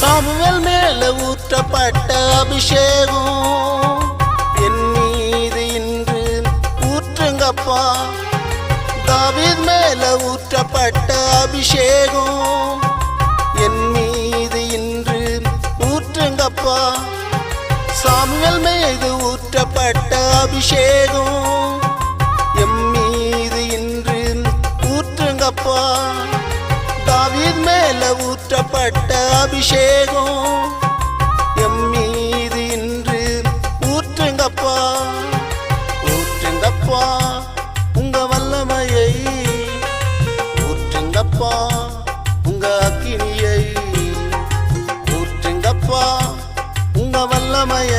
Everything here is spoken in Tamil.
சாமுவல் மேல ஊற்றப்பட்ட அபிஷேகம். என் மீது இன்று ஊற்றுங்கப்பா. தாவீத் மேல ஊற்றப்பட்ட அபிஷேகம். என் மீது இன்று ஊற்றுங்கப்பா. சாமுவல் மீது ஊற்றப்பட்ட அபிஷேகம். எம் மீது இன்று ஊற்றுங்கப்பா. உயிர் மேல ஊற்றப்பட்ட அபிஷேகம். எம் மீது இன்று ஊற்றுங்கப்பா ஊற்றுங்கப்பா உங்க வல்லமையை. ஊற்றுங்கப்பா உங்க அக்கினியை. ஊற்றுங்கப்பா உங்க வல்லமையை.